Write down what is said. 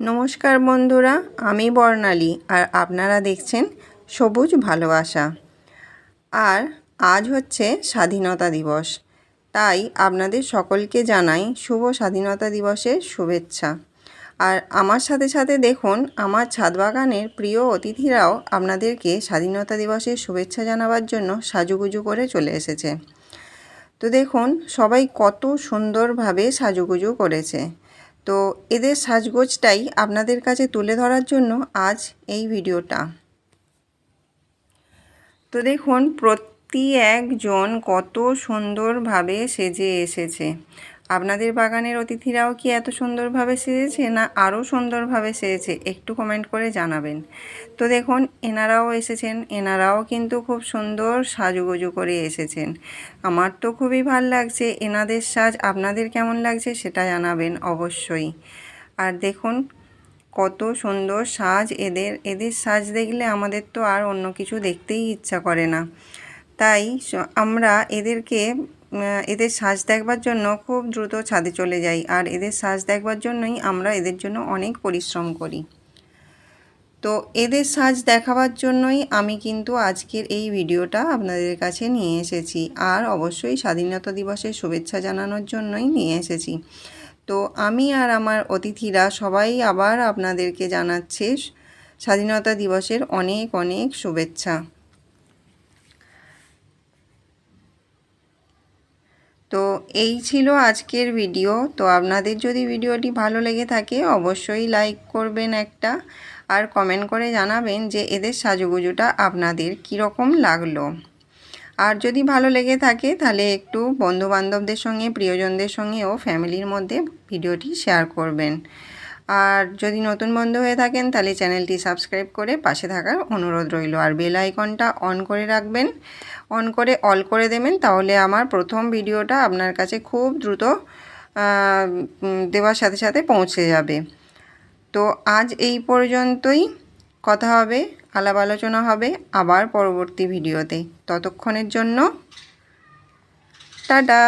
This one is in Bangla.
নমস্কার বন্ধুরা, আমি বর্ণালী আর আপনারা দেখছেন সবুজ ভালোবাসা। আর আজ হচ্ছে স্বাধীনতা দিবস, তাই আপনাদের সকলকে জানাই শুভ স্বাধীনতা দিবসের শুভেচ্ছা। আর আমার সাথে সাথে দেখুন, আমার ছাদ বাগানের প্রিয় অতিথিরাও আপনাদেরকে স্বাধীনতা দিবসের শুভেচ্ছা জানাবার জন্য সাজুগুজু করে চলে এসেছে। তো দেখুন, সবাই কত সুন্দরভাবে সাজুগুজু করেছে। তো এদের সাজগোজটাই আপনাদের কাছে তুলে ধরার জন্য আজ এই ভিডিওটা। তো দেখুন, প্রতি একজন কত সুন্দরভাবে সেজে এসেছে। আপনাদের বাগানের অতিথিরাও কি এত সুন্দরভাবে সেজেছে না আরও সুন্দরভাবে সেজেছে? একটু কমেন্ট করে জানাবেন। তো দেখুন, এনারাও এসেছেন, এনারাও কিন্তু খুব সুন্দর সাজুগুজু করে এসেছেন। আমার তো খুবই ভালো লাগছে এনাদের সাজ। আপনাদের কেমন লাগছে সেটা জানাবেন অবশ্যই। আর দেখুন, কত সুন্দর সাজ এদের। এদের সাজ দেখলে আমাদের তো আর অন্য কিছু দেখতেই ইচ্ছা করে না। তাই আমরা এদেরকে এদের সাজ দেখবার জন্য খুব দ্রুত ছাদে চলে যাই। আর এদের সাজ দেখবার জন্যই আমরা এদের জন্য অনেক পরিশ্রম করি। তো এদের সাজ দেখাবার জন্যই আমি কিন্তু আজকের এই ভিডিওটা আপনাদের কাছে নিয়ে এসেছি। আর অবশ্যই স্বাধীনতা দিবসের শুভেচ্ছা জানানোর জন্যই নিয়ে এসেছি। তো আমি আর আমার অতিথিরা সবাই আবার আপনাদেরকে জানাচ্ছে স্বাধীনতা দিবসের অনেক অনেক শুভেচ্ছা। তো এই ছিল আজকের ভিডিও তো আপনাদের যদি ভিডিওটি ভালো লেগে থাকে, অবশ্যই লাইক করবেন একটা আর কমেন্ট করে জানাবেন যে এদের সাজুগুজুটা আপনাদের কীরকম লাগল। আর যদি ভালো লেগে থাকে, তাহলে একটু বন্ধুবান্ধবদের সঙ্গে, প্রিয়জনদের সঙ্গে ও ফ্যামিলির মধ্যে ভিডিওটি শেয়ার করবেন। আর যদি নতুন বন্ধু হয়ে থাকেন, তাহলে চ্যানেলটি সাবস্ক্রাইব করে পাশে থাকার অনুরোধ রইল। আর বেল আইকনটা অন করে রাখবেন, অন করে অল করে দেবেন, তাহলে আমার প্রথম ভিডিওটা আপনার কাছে খুব দ্রুত দেওয়ার সাথে সাথে পৌঁছে যাবে। তো আজ এই পর্যন্তই। কথা হবে, আলাপ আলোচনা হবে আবার পরবর্তী ভিডিওতে। ততক্ষণের জন্য, টাটা!